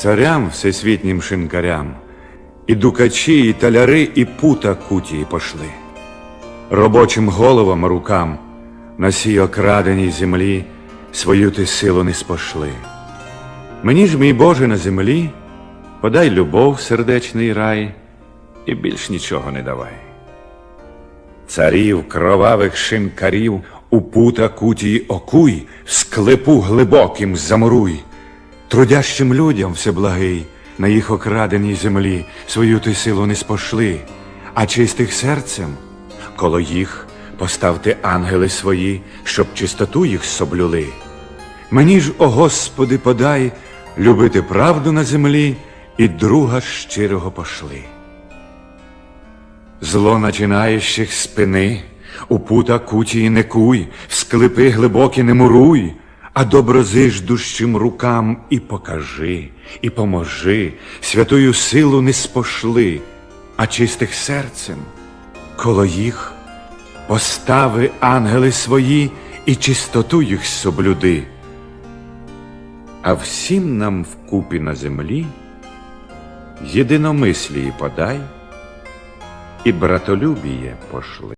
царям всесвітнім шинкарям, і дукачі, і таляри, і пута кутії пошли. Робочим головам рукам на сій окраденій землі свою ти силу не спошли. Мені ж, мій Боже, на землі, подай любов, сердечний рай, і більш нічого не давай. Царів, кровавих шинкарів, у пута кутії окуй, склепу глибоким замуруй. Трудящим людям всеблагий, на їх окраденій землі свою ти силу не спошли, а чистих серцем коло їх поставте ангели свої, щоб чистоту їх соблюли. Мені ж, о Господи, подай любити правду на землі і друга щирого пошли. Зло начинаючих спини, у пута кутії не куй, в склепи глибокі не муруй, а доброзиждущим рукам і покажи, і поможи, святою силу не спошли, а чистих серцем коло їх постави ангели свої і чистоту їх соблюди. А всім нам вкупі на землі єдиномислії подай і братолюбіє пошли.